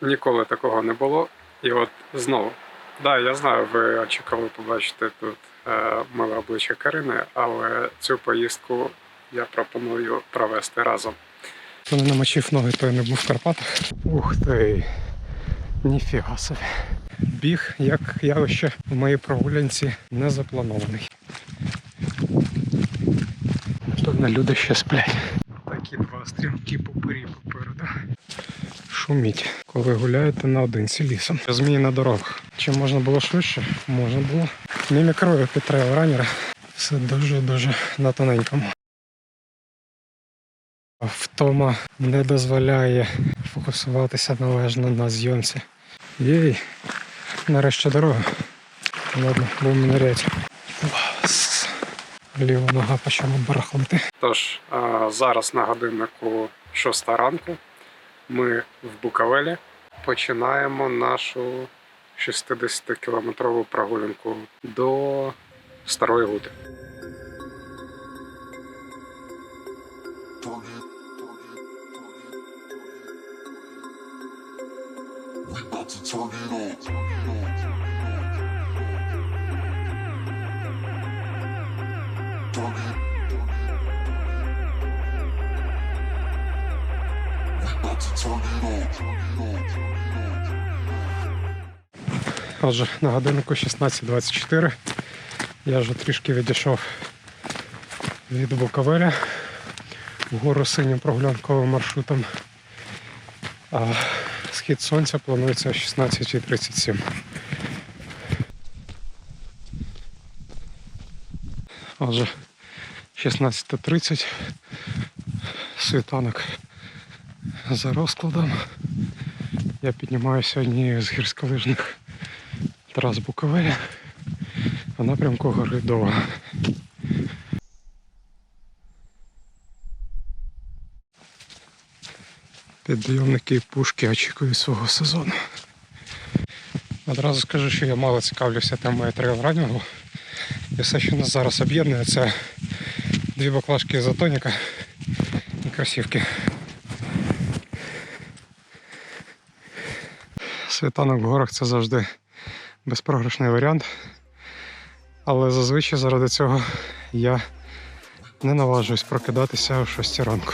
Ніколи такого не було. І от знову. Да, я знаю, ви очікували побачити тут е, миле обличчя Карини, але цю поїздку я пропоную провести разом. Хто не намочив ноги, той не був в Карпатах. Ух ти. Ніфіга собі. Біг, як явище в моїй прогулянці, не запланований. Певно, люди ще сплять. Такі два стрімкі попирі попереду. Шуміть, коли гуляєте наодинці лісом. Змії на дорогах. Чи можна було швидше? Можна було. Мімікрою під трейлранера. Все дуже-дуже на тоненькому. Втома не дозволяє фокусуватися належно на зйомці. Єй, нарешті дорога. Ладно, будемо ниряти. Ліва нога почала барахлити. Тож, зараз на годиннику 6 ранку. Ми в Буковелі починаємо нашу 60-кілометрову прогулянку до Старої Гути. Turn it on. Отже, на годиннику 16.24. Я вже трішки відійшов від Буковеля вгору синім прогулянковим маршрутом. А схід сонця планується о 16.37. Отже, 16.30. Світанок за розкладом. Я піднімаюся однією з гірськолижних трас Буковеля в напрямку гори Дова. Підйомники пушки очікують свого сезону. Одразу скажу, що я мало цікавлюся темою трейлранінгу. І все, що нас зараз об'єднує, це дві баклажки ізотоніка і кросівки. Світанок в горах це завжди безпрограшний варіант. Але зазвичай заради цього я не наважуюсь прокидатися о 6 ранку.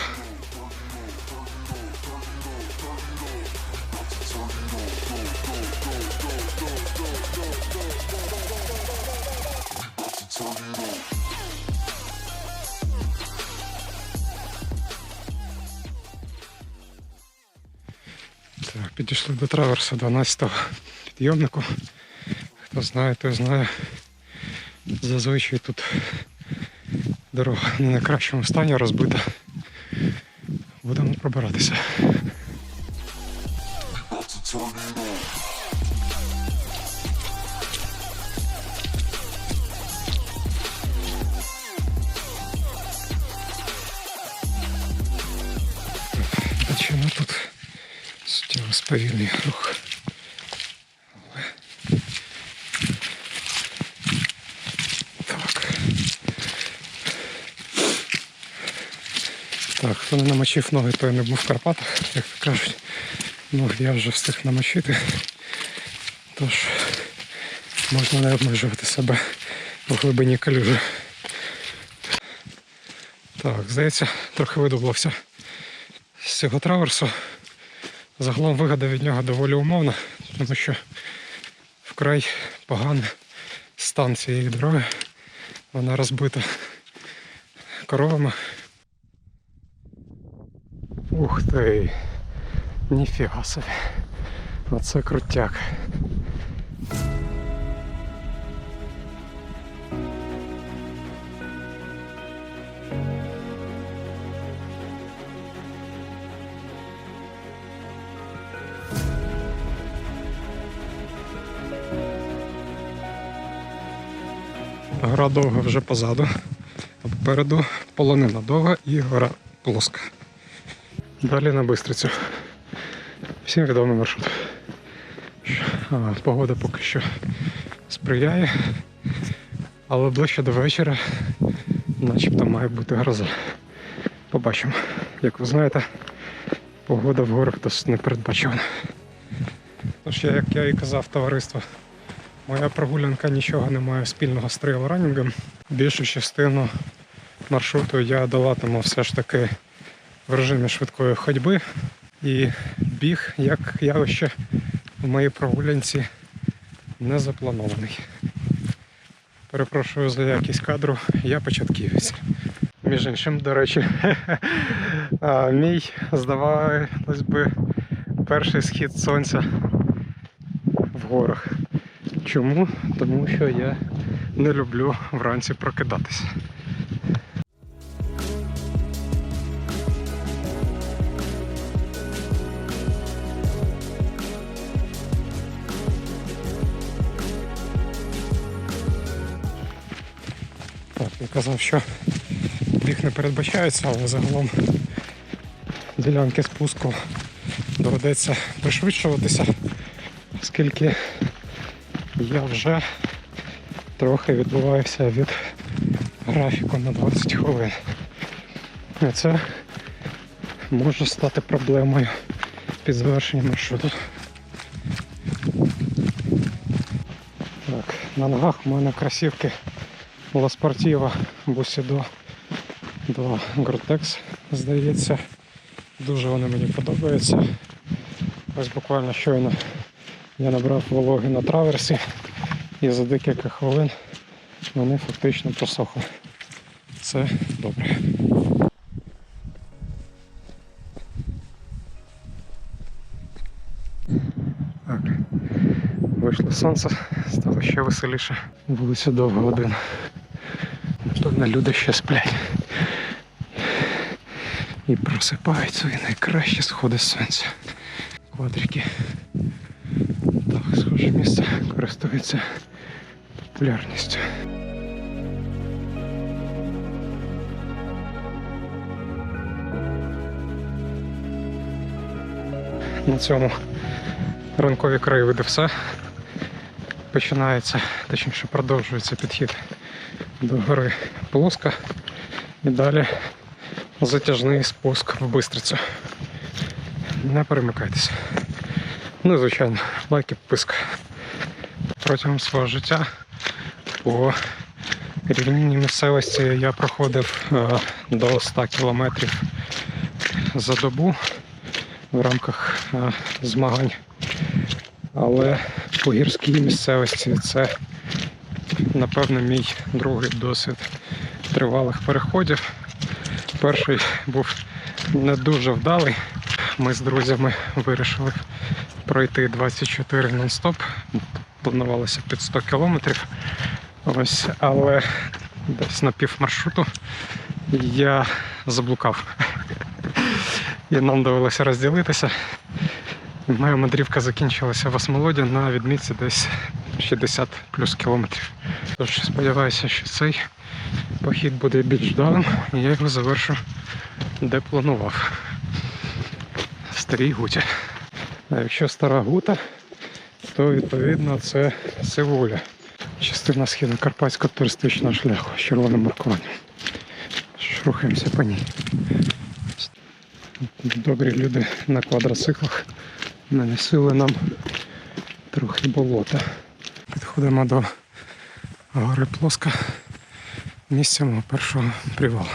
Підійшли до траверса 12-го підйомнику. Хто знає, той знає. Зазвичай тут дорога не на найкращому стані розбита. Будемо пробиратися. Причина тут суттєво сповільнює рух. Але... Так. Так, хто не намочив ноги, той не був в Карпатах, як то кажуть. Ноги я вже встиг намочити. Тож можна не обмежувати себе в глибині калюжі. Так, здається, трохи видублався з цього траверсу. Загалом вигода від нього доволі умовна, тому що вкрай поганий стан цієї дороги. Вона розбита коровами. Ух ти! Ніфіга собі. Оце крутяк. Гора довга вже позаду, а попереду полонина довга і гора плоска. Далі на Бистрицю. Всім відомий маршрут. Погода поки що сприяє, але ближче до вечора начебто має бути гроза. Побачимо. Як ви знаєте, погода в горах досить непередбачувана. Тож, як я і казав, товариство, моя прогулянка нічого не має спільного з трейл-ранінгом. Більшу частину маршруту я долатиму все ж таки в режимі швидкої ходьби. І біг як явище в моїй прогулянці не запланований. Перепрошую за якість кадру, я початківець. Між іншим, до речі, мій, здавалось би, перший схід сонця в горах. Чому? Тому що я не люблю вранці прокидатися. Казав, що біг не передбачається, але загалом ділянки спуску доведеться пришвидшуватися, оскільки я вже трохи відбуваюся від графіку на 20 хвилин. І це може стати проблемою під завершення маршруту. Так, на ногах у мене кросівки Ла Спортива Бусідо 2 Гротекс, здається. Дуже вони мені подобаються. Ось буквально щойно я набрав вологи на траверсі і за декілька хвилин вони фактично просохли. Це добре. Так. Вийшло сонце, стало ще веселіше. Вулиця довга година. Напевно, люди ще сплять. І просипають свої найкращі сходи сонця. Квадрики. Так, схоже місце користується популярністю. На цьому ранкові краєвиди все. Починається, точніше продовжується підхід до гори Плоска. І далі затяжний спуск в Бистрицю. Не перемикайтеся. Ну, і, звичайно, лайк і підписка. Протягом свого життя по рівнинній місцевості я проходив е, до 100 кілометрів за добу в рамках е, змагань. Але по гірській місцевості це, напевно, мій другий досвід тривалих переходів. Перший був не дуже вдалий. Ми з друзями вирішили пройти 24 нон-стоп. Планувалося під 100 кілометрів. Ось, але десь на пів маршруту я заблукав. І нам довелося розділитися. Моя мандрівка закінчилася в Осмолоді на відмітці десь 60 плюс кілометрів. Тож сподіваюся, що цей похід буде більш вдалим, і я його завершу де планував. В старій гуті. А якщо стара гута, то відповідно це Сивуля. Частина східно карпатського туристичного шляху з червоним маркуванням. Рухаємося по ній. Добрі люди на квадроциклах нанесили нам трохи болота. Підходимо до гори Плоска, місця мого першого привалу.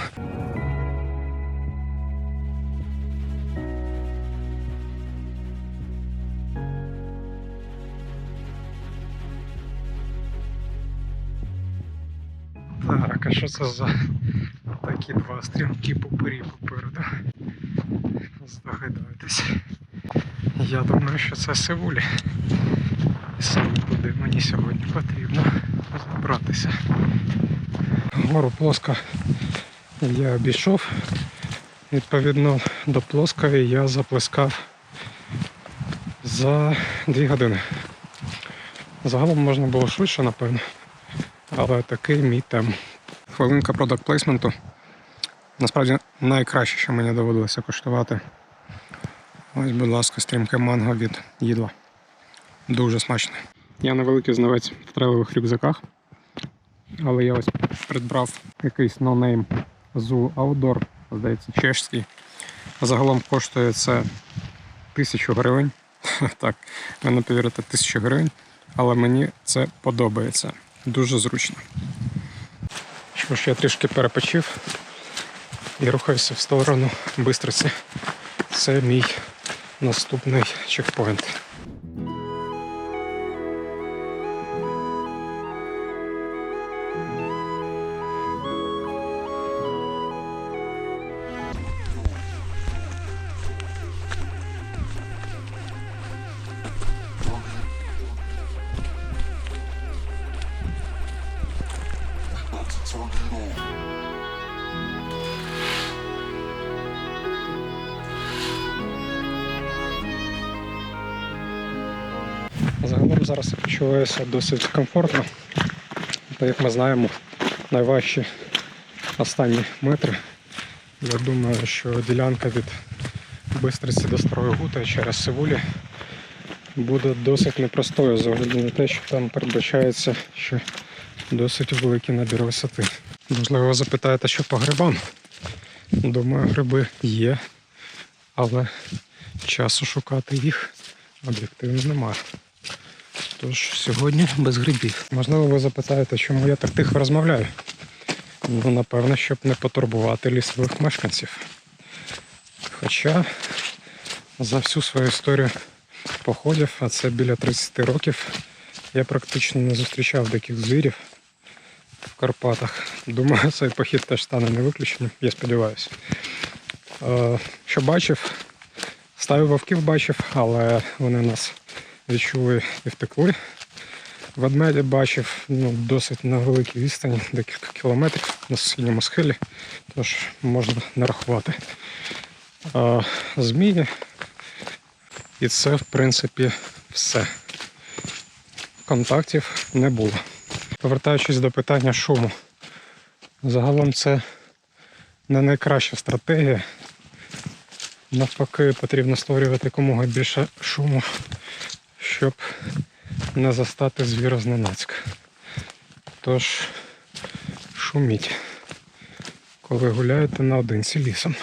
Так, а що це за такі два стрімкі попирі попереду? Здогадайтесь. Я думаю, що це Севулі. І саме туди мені сьогодні потрібно забратися. Гору плоска я обійшов. Відповідно до плоскої я заплескав за 2 години. Загалом можна було швидше, напевно. Але такий мій тем. Хвилинка продакт плейсменту. Насправді найкраще, що мені доводилося коштувати. Ось, будь ласка, стрімке манго від їдла. Дуже смачне. Я невеликий знавець в трелевих рюкзаках, але я ось придбав якийсь ноунейм Zoo Outdoor, здається, чешський. Загалом коштує це тисячу гривень. Так, ви не повірите, тисячу гривень, але мені це подобається. Дуже зручно. Що ж, я трішки перепочив і рухаюся в сторону Бистриці. Це мій наступний чекпоінт. Зараз я почуваюся досить комфортно. Та як ми знаємо, найважчі останні метри. Я думаю, що ділянка від Бистриці до Старої Гути через Сивулі буде досить непростою з огляду на те, що там передбачається ще досить великий набір висоти. Можливо, ви запитаєте, що по грибам. Думаю, гриби є, але часу шукати їх об'єктивно немає. Тож сьогодні без грибів. Можливо, ви запитаєте, чому я так тихо розмовляю. Ну, напевно, щоб не потурбувати лісових мешканців. Хоча за всю свою історію походів, а це біля 30 років, я практично не зустрічав диких звірів в Карпатах. Думаю, цей похід теж стане не виключенням, я сподіваюся. Е, Що бачив, стаю вовків бачив, але вони нас відчули і втекли. Ведмедя бачив ну, досить на великій відстані, декілька кілометрів на сусідньому схилі, тож можна не рахувати. А, змії. І це, в принципі, все. Контактів не було. Повертаючись до питання шуму. Загалом це не найкраща стратегія. Навпаки, потрібно створювати якомога більше шуму, щоб не застати звіра зненацька. Тож шуміть, коли гуляєте наодинці лісом.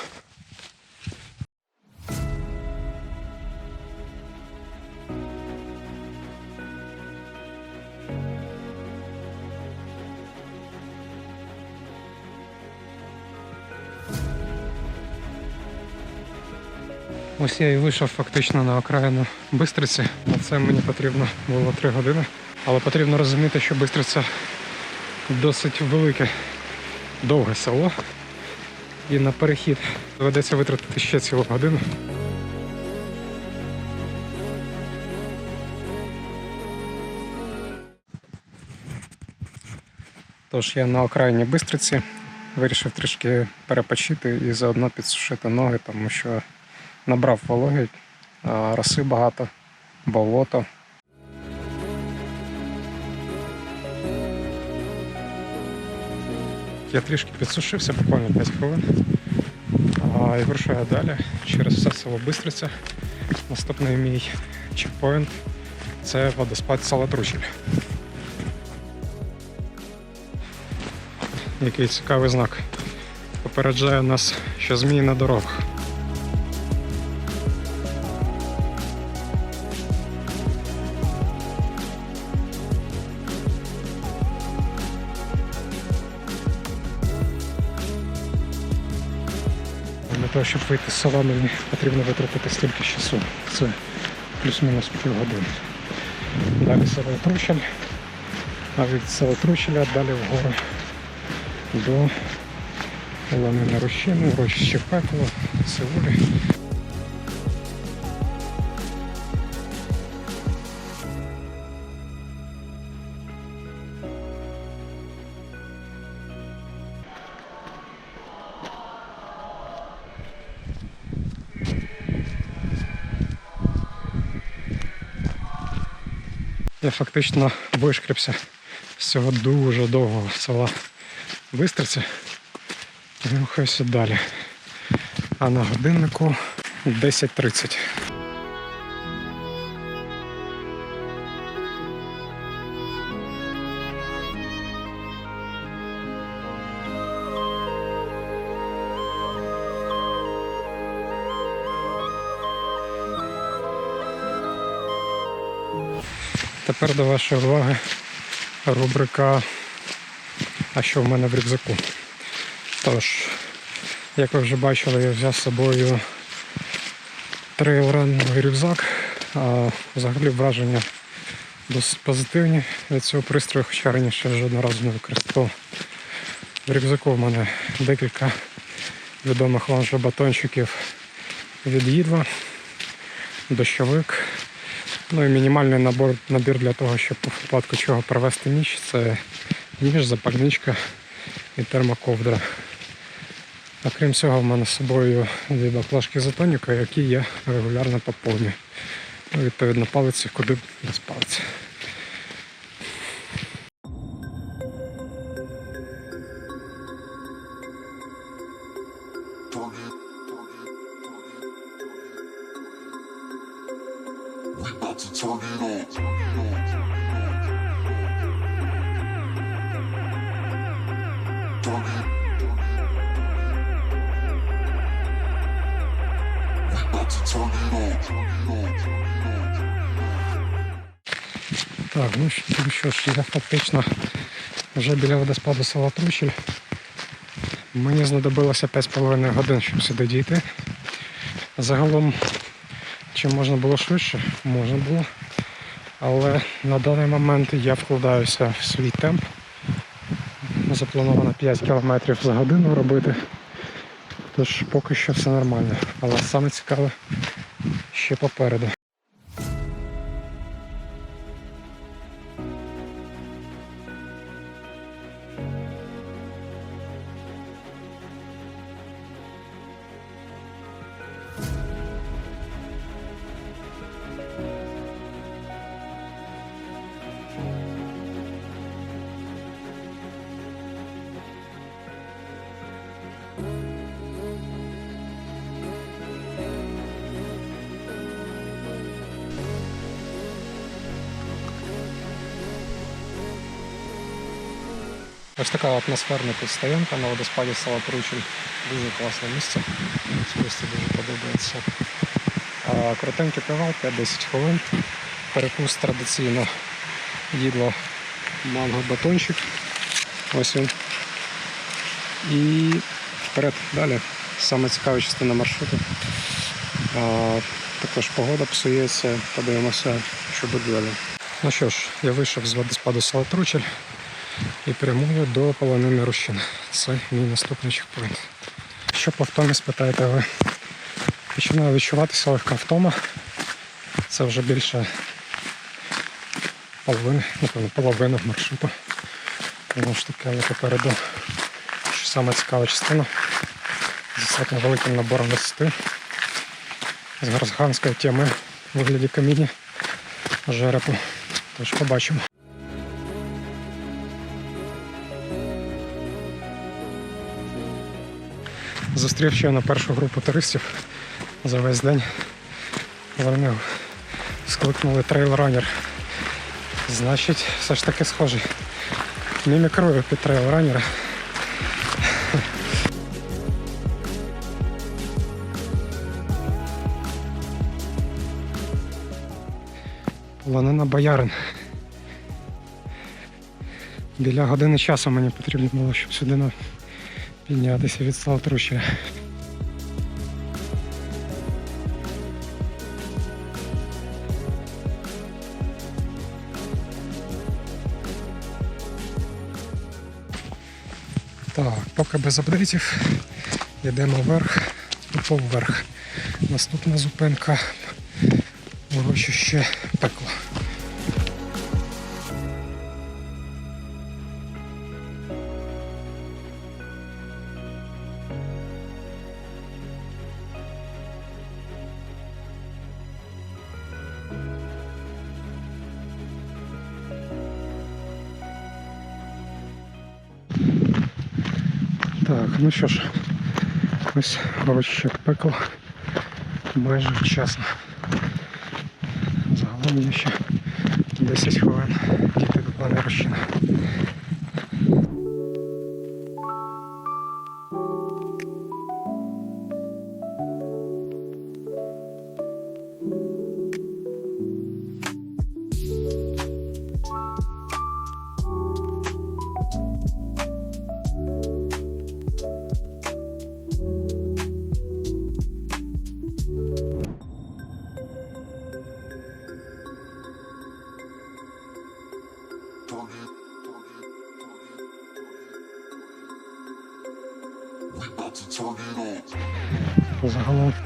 Я і вийшов фактично на окраїну Бистриці. На це мені потрібно було 3 години. Але потрібно розуміти, що Бистриця досить велике, довге село. І на перехід доведеться витратити ще цілу годину. Тож я на окраїні Бистриці вирішив трішки перепочити і заодно підсушити ноги, тому що набрав вологи, роси багато, болото. Я трішки підсушився, буквально 5 хвилин. І вирушаю далі через все село Бистриця. Наступний мій чекпоінт це водоспад Салатручель. Який цікавий знак. Попереджає нас, що змії на дорогах. Щоб вийти з села, мені потрібно витратити стільки часу. Це плюс-мінус півгодини. Далі село Трущель, а від села Трущеля далі вгору до Оленина Рощини, Рощище Пекло, Сивулі. Я фактично вишкріпся з цього дуже довгого села Бистриці і рухаюся далі. А на годиннику 10.30. Тепер до вашої уваги рубрика А що в мене в рюкзаку? Тож, як ви вже бачили, я взяв з собою трейлранний рюкзак, а взагалі враження досить позитивні від цього пристрою, хоча раніше жодного разу не використовував. В рюкзаку в мене декілька відомих вам вже батончиків від їдла, дощовик. Ну і мінімальний набор, набір для того, щоб по випадку чого провести ніч, це ніж, запальничка і термоковдра. А крім цього, в мене з собою дві баклажки затоніка, які я регулярно поповнюю. Ну, відповідно, палиці куди без палиці. Я вже біля водоспаду села Трущель. Мені знадобилося 5,5 годин, щоб сюди дійти. Загалом, чи можна було швидше, можна було. Але на даний момент я вкладаюся в свій темп. Заплановано 5 км за годину робити. Тож поки що все нормально. Але саме цікаве ще попереду. Ось така атмосферна тут стоянка на водоспаді села Тручель. Дуже класне місце. Особисто дуже подобається. Коротенький привал 5-10 хвилин. Перекус традиційно їдло манго батончик. Ось він. І вперед далі. Саме цікава частина маршруту. Також погода псується. Подивимося, що буде далі. Ну що ж, я вийшов з водоспаду села Тручель і прямую до полонини Рущини. Це мій наступний чекпоінт. Що по втомі, спитаєте ви? Починаю відчуватися легка втома. Це вже більше половини, напевно, половина маршруту. Знову ж таки, але попереду що саме цікава частина. З таким великим набором висоти. З гарзганської теми вигляді каміння жерепу. Тож побачимо. Зустрів ще на першу групу туристів за весь день. Вони скликнули трейлранер. Значить, все ж таки схожий. Мімікрую під трейлранера. Полонина боярин. Біля години часу мені потрібно було, щоб сюди на- піднятися від Славтруща. Так, поки без апдейтів. Йдемо вверх, тупо вверх. Наступна зупинка урочище пекло. Ну що ж, ось урочище пекло майже вчасно. Загалом є ще 10 хвилин діти до плани розчини.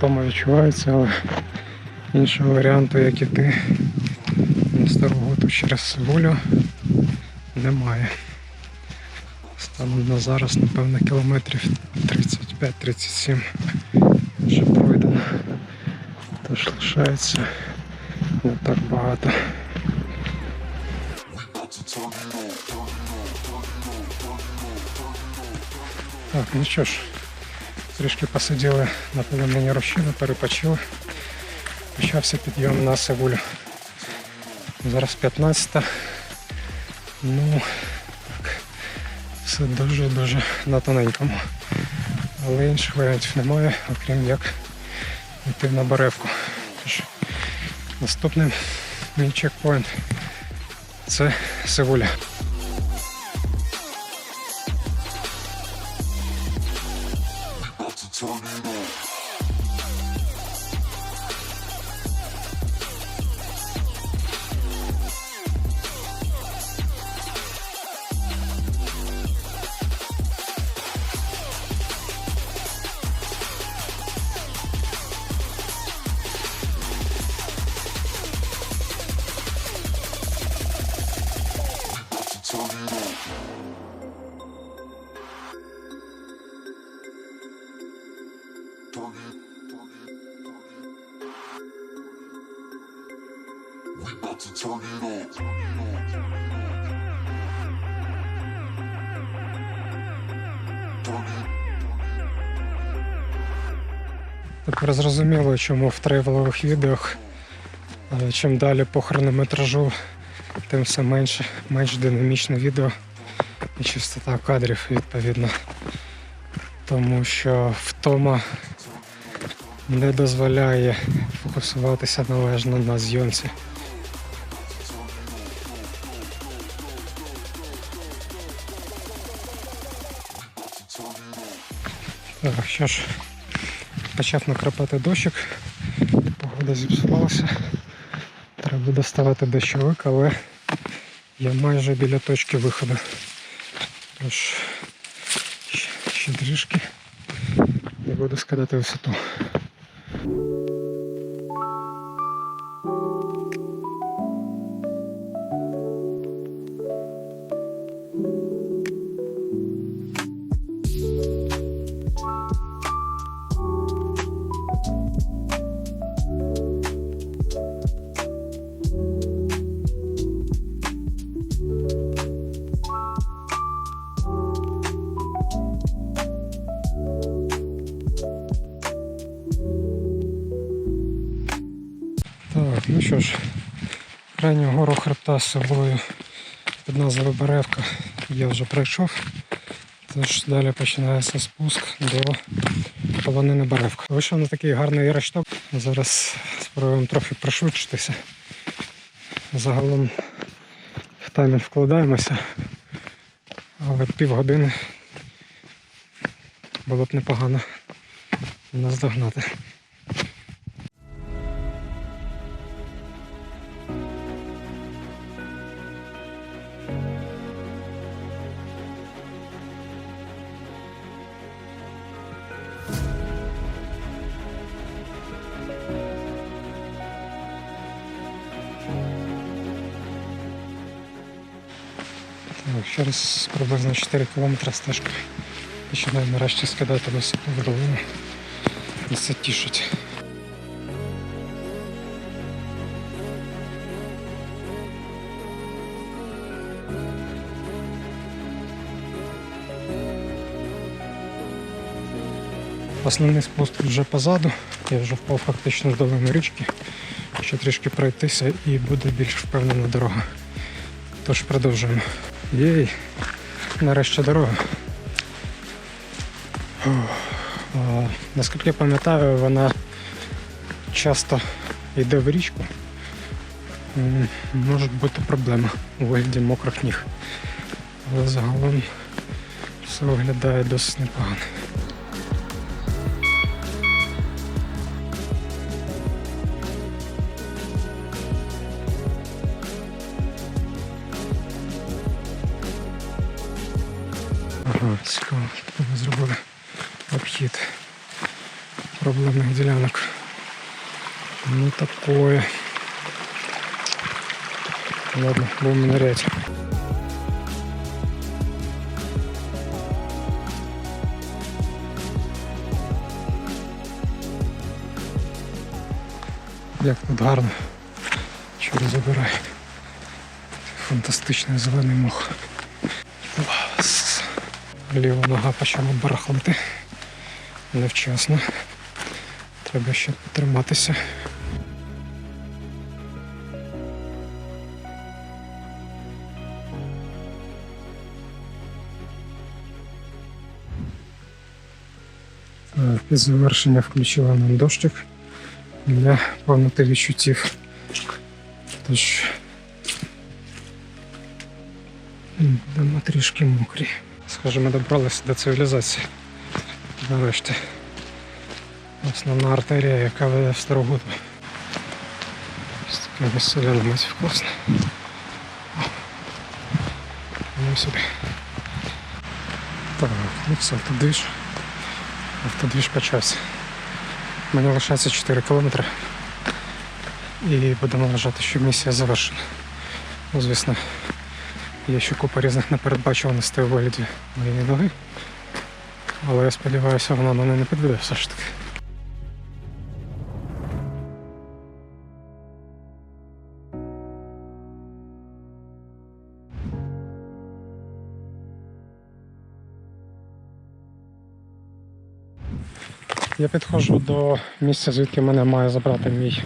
Втома відчувається, але іншого варіанту, як іти на стару готу через Сивулю, немає. Станом на зараз, напевно, кілометрів 35-37 вже пройдено. Тож лишається не так багато. Так, ну що ж, трішки посиділи на полонені рощини, перепочили. Почався підйом на Севулю. Зараз 15. Ну, так, все дуже-дуже на тоненькому. Але інших варіантів немає, окрім як йти на Баревку. Тож, наступний мій чекпоінт це Севуля. Turn it up. Тепер зрозуміло, чому в тревелових відеох е, чим далі по хронометражу, тим все менше, менш динамічне відео і частота кадрів відповідно. Тому що втома не дозволяє фокусуватися належно на зйомці. Так, що ж, почав накрапати дощик, погода зіпсувалася. Треба доставати дощовик, але я майже біля точки виходу. Тож ще- трішки і буду скидати висоту. Гору хребта з собою під назвою Беревка я вже пройшов. Тож далі починається спуск до полонини Беревка. Вийшов на такий гарний решток. Зараз спробуємо трохи пришвидшитися. Загалом в таймінг вкладаємося, але півгодини було б непогано наздогнати. Так, приблизно 4 км стежка. Починаю нарешті скидати висоту в долину. І це тішить. Основний спуск вже позаду. Я вже впав фактично в долину річки. Ще трішки пройтися і буде більш впевнена дорога. Тож продовжуємо. Єй, нарешті дорога. Наскільки я пам'ятаю, вона часто йде в річку. Може бути проблеми у вигляді мокрих ніг. Але загалом все виглядає досить непогано. Цікаво, ми зробили обхід проблемних ділянок. Ну такое. Ладно, будемо нырять. Як тут гарно. Чого забирай. Фантастичний зелений мох. Ліва нога почала барахлити. Невчасно. Треба ще триматися. Так, Під завершення включила нам дощик для повноти відчуттів. Тож будемо трішки мокрі. Схоже, ми добралися до цивілізації. Нарешті. Основна артерія, яка веде в таке веселя на мать класно. Ну собі. Так, ну все, автодвіж. Автодвіж почався. Мені лишається 4 кілометри. І будемо вважати, що місія завершена. Ну, звісно, є ще купа різних непередбачуваностей у вигляді моєї ноги. Але я сподіваюся, вона мене не підведе все ж таки. Я підходжу до місця, звідки мене має забрати мій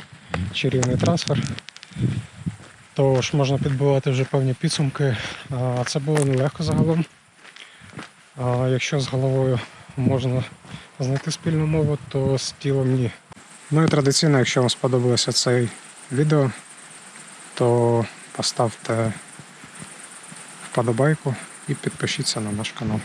чарівний трансфер. Тож можна підбивати вже певні підсумки. Це було нелегко загалом. Якщо з головою можна знайти спільну мову, то з тілом ні. Ну і традиційно, якщо вам сподобалося це відео, то поставте вподобайку і підпишіться на наш канал.